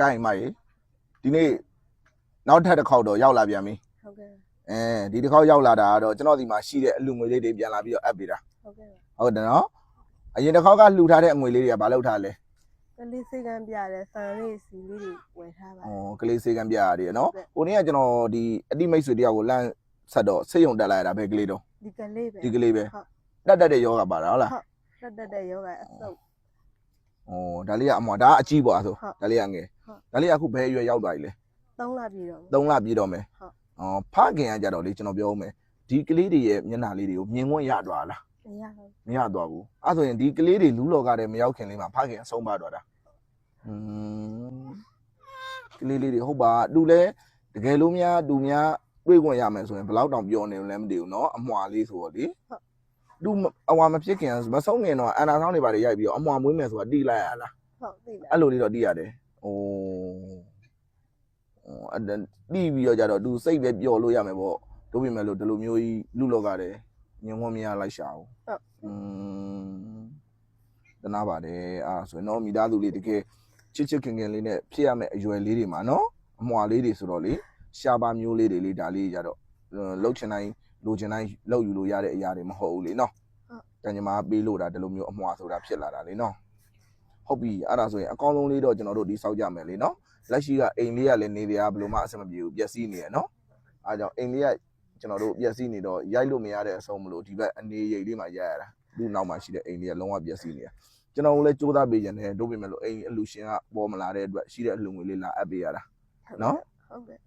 ကိုင်မကြီးဒီနေ့နောက်ထပ်တစ်ခေါက်တော့ရောက်လာပြန်ပြီဟုတ်ကဲ့အဲဒီတစ်ခေါက်ရောက်လာတာကတော့ကျွန်တော်ဒီမှာရှိတဲ့အလူငွေလေးတွေပြန်လာပြီးတော့အပ်ပေးတာဟုတ်ကဲ့ဟုတ်တယ်နော်အရင်တစ်ခေါက်ကလှူထားတဲ့အငွေလေးတွေကဘာလုပ်ထားလဲကလေးစိတ်ကံပြတယ်ဆန်လေးစီလေးတွေဝယ်ထားပါဩကလေးစေကံပြရတယ်နော်ဟုတ်ကဲ့ဟိုနေ့ကကျွန်တော်ဒီအတိမိတ်ဆွေတယောက်ကိုလမ်းဆက်တော့စိတ်ယုံတက်လာရတာပဲကလေးတော့ဒီကလေးပဲဒီကလေးပဲဟုတ်တက်တက်တဲ့ယောဂပါတာဟုတ်လားတက်တက်တဲ့ယောဂအဆုပ် ဩဒါလေးကအမွာဒါကအကြီးပေါ့အဲ့ဆို ဟုတ် ဒါလေးကငယ် ဟုတ် ဒါလေးကအခုဘယ်အရွယ်ရောက်သွားပြီလဲ သုံးလပြည့်တော့ 3လပြည့်တော့မယ် ဟုတ် ဩဖခင်ကကြတော့လေကျွန်တော်ပြောဦးမယ်ဒီကလေးတွေရဲ့မျက်နှာလေးတွေကိုမြင်ခွင့်ရသွားလား မရတော့ မရသွားဘူးအဲ့ဆိုရင်ဒီကလေးတွေလူလောကတဲ့မရောက်ခင်လေးမှာဖခင်အဆုံးပါသွားတာอืมကလေးလေးတွေဟုတ်ပါသူလဲတကယ်လို့များသူများတွေ့ခွင့်ရမယ်ဆိုရင်ဘယ်လောက်တောင်ပြောနေလဲမသိဘူးเนาะအမွာလေးဆိုတော့လေ သူအဝါမဖြစ်ခင်မဆုံးခင်တော့အန်နာဆောင်တွေပါတွေရိုက်ပြီးတော့အမွာမွေးမယ်ဆိုတာတိလိုက်ရလားဟုတ်သိလားအဲ့လိုလေးတော့တိရတယ်ဟိုဟိုအဲ့ဒါတိပြီးတော့ကြတော့သူစိတ်ပဲပျော်လို့ရမယ်ပေါ့တို့ပြင်မဲ့လို့ဒီလိုမျိုးကြီးလူလောကတဲ့ညင်ခွင့်မရလိုက်ရှာဘူးဟုတ်อืมတနာပါတယ်အာဆိုရင်တော့မိသားစုလေးတကယ်ချစ်ချစ်ခင်ခင်လေးနဲ့ဖြစ်ရမယ့်အရွယ်လေးတွေမှာနော်အမွာလေးတွေဆိုတော့လေရှားပါမျိုးလေးတွေလေးဒါလေးကြတော့လှုပ်ချင်တိုင်း လိုချင်တိုင်းလှုပ်ယူလို့ရတဲ့အရာတွေမဟုတ်ဘူးလေနော်တန်ညီမပေးလို့တာဒီလိုမျိုးအမွာဆိုတာဖြစ်လာတာလေနော်ဟုတ်ပြီအဲ့ဒါဆိုရင်အကောင်းဆုံးလေးတော့ကျွန်တော်တို့ဒီစောက်ကြမယ်လေနော်လက်ရှိကအိမ်လေးကလည်းနေပြားဘယ်လိုမှအဆင်မပြေဘူးပျက်စီးနေရနော်အားကြောင့်အိမ်လေးကကျွန်တော်တို့ပျက်စီးနေတော့ရိုက်လို့မရတဲ့အဆုံးမလို့ဒီဘက်အနေရိပ်လေးမှာရိုက်ရတာသူ့နောက်မှာရှိတဲ့အိမ်တွေကလုံးဝပျက်စီးနေတာကျွန်တော်တို့လည်းစူးစမ်းပေးကြတယ်တို့ပြင်မဲ့လို့အိမ်အလူရှင်ကပေါ်မလာတဲ့အတွက်ရှိတဲ့အလူငွေလေးလာအပ်ပေးရတာနော်ဟုတ်ကဲ့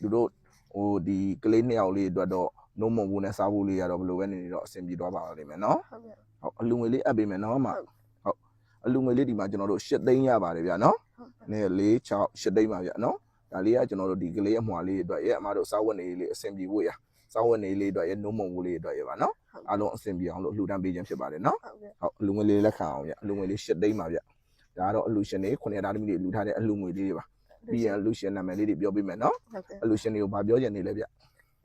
သူတို့ ဟိုဒီကလေးနှစ်ယောက်လေးအတွက်တော့နှုံးမဘူးနဲ့စားဖို့လေးရတော့ဘယ်လိုပဲနေနေတော့အဆင်ပြေသွားပါလိမ့်မယ်နော်ဟုတ်ကဲ့ဟုတ်အလူငွေလေးအပ်ပေးမယ်နော်မဟုတ်ဟုတ်အလူငွေလေးဒီမှာကျွန်တော်တို့၈သိန်းရပါတယ်ဗျာနော်ဟုတ်ကဲ့နေ၄6 8သိန်းပါဗျာနော်ဒါလေးကကျွန်တော်တို့ဒီကလေးအမွှာလေးအတွက်ရဲ့အမတို့စားဝတ်နေလေးအဆင်ပြေဖို့ရစားဝတ်နေလေးအတွက်ရဲ့နှုံးမဘူးလေးအတွက်ရပါနော်ဟုတ်အားလုံးအဆင်ပြေအောင်လို့လှူဒန်းပေးခြင်းဖြစ်ပါတယ်နော်ဟုတ်ကဲ့ဟုတ်အလူငွေလေးလက်ခံအောင်ဗျအလူငွေလေး၈သိန်းပါဗျဒါကတော့အလူရှင်တွေခုနှစ်သားသမီးတွေလူထားတဲ့အလူငွေလေးတွေပါ ပြီးရင်အလူရှင်နာမည်လေးတွေပြောပေးမယ်နော် ဟုတ်ကဲ့အလူရှင်တွေကိုဗာပြောချင်နေလဲဗျ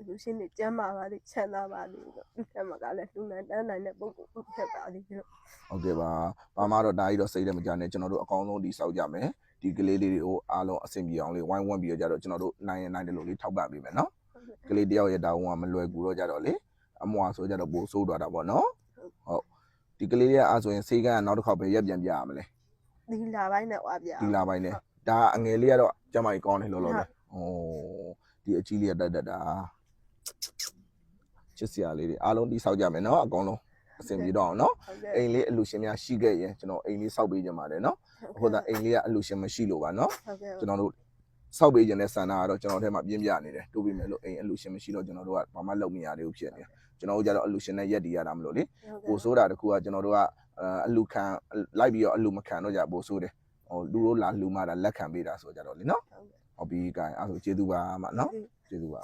လူရှင်းနေကျမ်းမာပါလိချမ်းသာပါလိလို့ဒီကမှာကလည်းလူနိုင်တန်းနိုင်တဲ့ပုံကိုပုတ်ဖြတ်ပါလိလို့ဟုတ်ကဲ့ပါဘာမှတော့ဒါကြီးတော့စိတ်လည်းမကြနဲ့ကျွန်တော်တို့အကောင်းဆုံးဒီစောက်ကြမယ်ဒီကလေးလေးတွေကိုအားလုံးအဆင်ပြေအောင်လေးဝိုင်းဝန်းပြီးတော့ကြတော့ကျွန်တော်တို့နိုင်ရင်နိုင်တယ်လို့လေးထောက်ပံ့ပေးမယ်နော်ဟုတ်ကဲ့ကလေးတယောက်ရဲ့တာဝန်ကမလွယ်ကူတော့ကြတော့လေအမွာဆိုကြတော့ပိုဆိုးသွားတာပေါ့နော်ဟုတ်ဒီကလေးလေးကအားဆိုရင်စေးကန်းကနောက်တစ်ခေါက်ပဲရက်ပြန်ပြရမလဲဒီလာပိုင်းနဲ့ဝါပြဒီလာပိုင်းနဲ့ ဒါအငယ်လေးကတော့ကျမကြီးကောင်းတယ်လို့လို့လေဩဒီအကြီးလေးကတက်တက်တာချစ်စရာလေးတွေအားလုံးဒီစောက်ကြမယ်နော်အကောင်လုံးအဆင်ပြေတော့အောင်နော်ဟုတ်ကဲ့အိမ်လေးအလူရှင်များရှိခဲ့ရင်ကျွန်တော်အိမ်လေးစောက်ပေးကြပါတယ်နော်အခုဒါအိမ်လေးကအလူရှင်မရှိလို့ပါနော်ဟုတ်ကဲ့ကျွန်တော်တို့စောက်ပေးခြင်းတဲ့ဆန္ဒကတော့ကျွန်တော်ထဲမှာပြင်းပြနေတယ်တိုးပြီးမယ်လို့အိမ်အလူရှင်မရှိတော့ကျွန်တော်တို့ကဘာမှလုပ်မရသေးဘူးဖြစ်နေတယ်ကျွန်တော်တို့ကြတော့အလူရှင်နဲ့ရက်တည်ရတာမလို့လေပိုဆိုးတာတခုကကျွန်တော်တို့ကအလူခံလိုက်ပြီးတော့အလူမခံတော့ကြပိုဆိုးတယ်ဟို လူတို့လာလူမတာလက်ခံပေးတာဆိုကြတော့လေနော်ဟုတ်ပြီကဲအဲ့ဒါဆိုကျေးဇူးပါမနော်ကျေးဇူးပါ